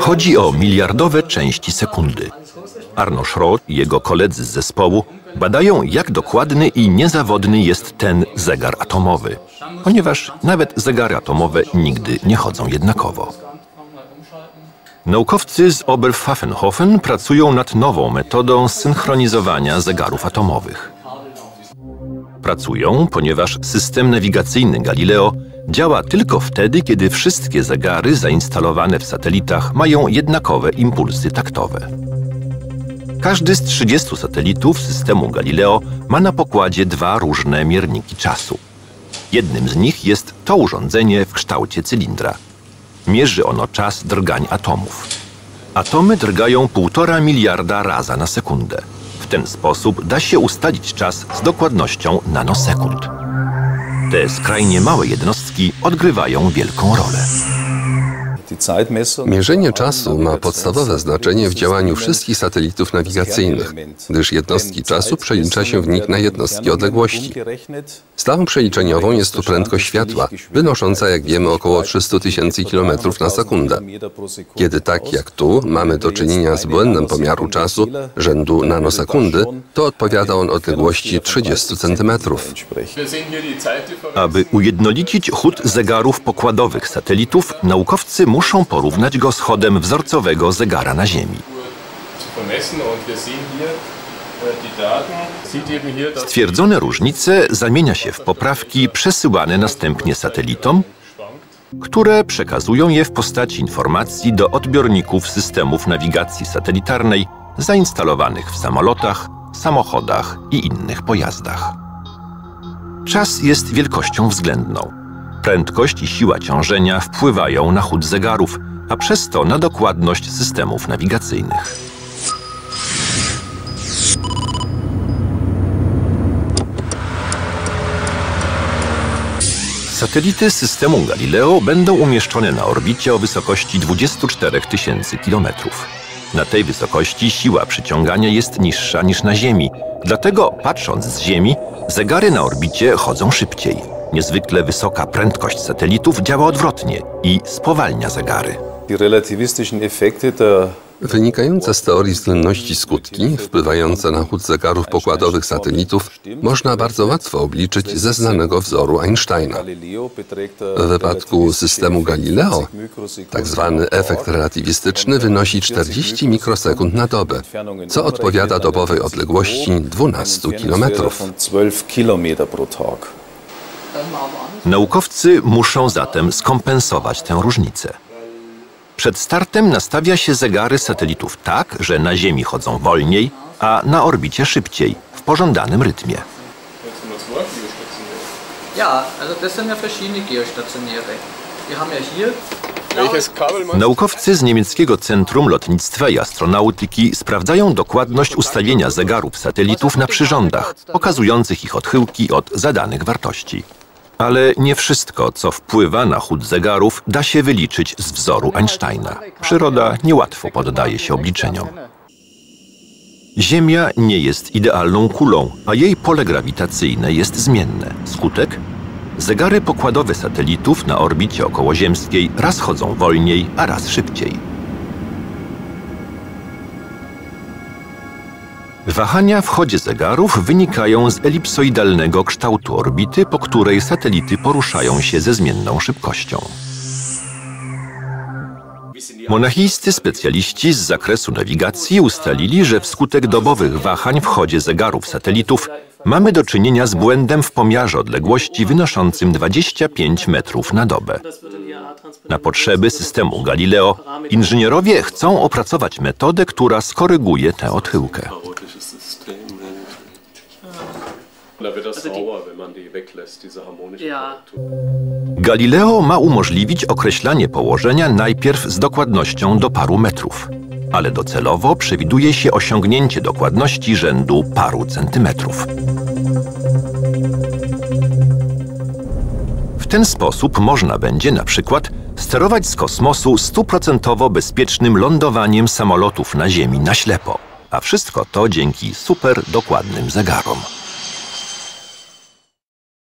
Chodzi o miliardowe części sekundy. Arno Schroth i jego koledzy z zespołu badają, jak dokładny i niezawodny jest ten zegar atomowy, ponieważ nawet zegary atomowe nigdy nie chodzą jednakowo. Naukowcy z Oberpfaffenhofen pracują nad nową metodą synchronizowania zegarów atomowych. Pracują, ponieważ system nawigacyjny Galileo działa tylko wtedy, kiedy wszystkie zegary zainstalowane w satelitach mają jednakowe impulsy taktowe. Każdy z 30 satelitów systemu Galileo ma na pokładzie dwa różne mierniki czasu. Jednym z nich jest to urządzenie w kształcie cylindra. Mierzy ono czas drgań atomów. Atomy drgają 1,5 miliarda raza na sekundę. Ten sposób da się ustalić czas z dokładnością nanosekund. Te skrajnie małe jednostki odgrywają wielką rolę. Mierzenie czasu ma podstawowe znaczenie w działaniu wszystkich satelitów nawigacyjnych, gdyż jednostki czasu przelicza się w nich na jednostki odległości. Stawą przeliczeniową jest tu prędkość światła, wynosząca, jak wiemy, około 300 tysięcy kilometrów na sekundę. Kiedy tak jak tu mamy do czynienia z błędem pomiaru czasu rzędu nanosekundy, to odpowiada on odległości 30 centymetrów. Aby ujednolicić chód zegarów pokładowych satelitów, naukowcy muszą porównać go z chodem wzorcowego zegara na Ziemi. Stwierdzone różnice zamienia się w poprawki przesyłane następnie satelitom, które przekazują je w postaci informacji do odbiorników systemów nawigacji satelitarnej zainstalowanych w samolotach, samochodach i innych pojazdach. Czas jest wielkością względną. Prędkość i siła ciążenia wpływają na chód zegarów, a przez to na dokładność systemów nawigacyjnych. Satelity systemu Galileo będą umieszczone na orbicie o wysokości 24 tysięcy kilometrów. Na tej wysokości siła przyciągania jest niższa niż na Ziemi, dlatego patrząc z Ziemi, zegary na orbicie chodzą szybciej. Niezwykle wysoka prędkość satelitów działa odwrotnie i spowalnia zegary. Wynikające z teorii względności skutki, wpływające na chód zegarów pokładowych satelitów, można bardzo łatwo obliczyć ze znanego wzoru Einsteina. W wypadku systemu Galileo, tak zwany efekt relatywistyczny wynosi 40 mikrosekund na dobę, co odpowiada dobowej odległości 12 km. Naukowcy muszą zatem skompensować tę różnicę. Przed startem nastawia się zegary satelitów tak, że na Ziemi chodzą wolniej, a na orbicie szybciej, w pożądanym rytmie. Hier Naukowcy z niemieckiego Centrum Lotnictwa i Astronautyki sprawdzają dokładność ustawienia zegarów satelitów na przyrządach, pokazujących ich odchyłki od zadanych wartości. Ale nie wszystko, co wpływa na chód zegarów, da się wyliczyć z wzoru Einsteina. Przyroda niełatwo poddaje się obliczeniom. Ziemia nie jest idealną kulą, a jej pole grawitacyjne jest zmienne. Skutek? Zegary pokładowe satelitów na orbicie okołoziemskiej raz chodzą wolniej, a raz szybciej. Wahania w chodzie zegarów wynikają z elipsoidalnego kształtu orbity, po której satelity poruszają się ze zmienną szybkością. Monachijscy specjaliści z zakresu nawigacji ustalili, że wskutek dobowych wahań w chodzie zegarów satelitów mamy do czynienia z błędem w pomiarze odległości wynoszącym 25 metrów na dobę. Na potrzeby systemu Galileo inżynierowie chcą opracować metodę, która skoryguje tę odchyłkę. Galileo ma umożliwić określanie położenia najpierw z dokładnością do paru metrów, ale docelowo przewiduje się osiągnięcie dokładności rzędu paru centymetrów. W ten sposób można będzie na przykład sterować z kosmosu stuprocentowo bezpiecznym lądowaniem samolotów na Ziemi na ślepo, a wszystko to dzięki super dokładnym zegarom.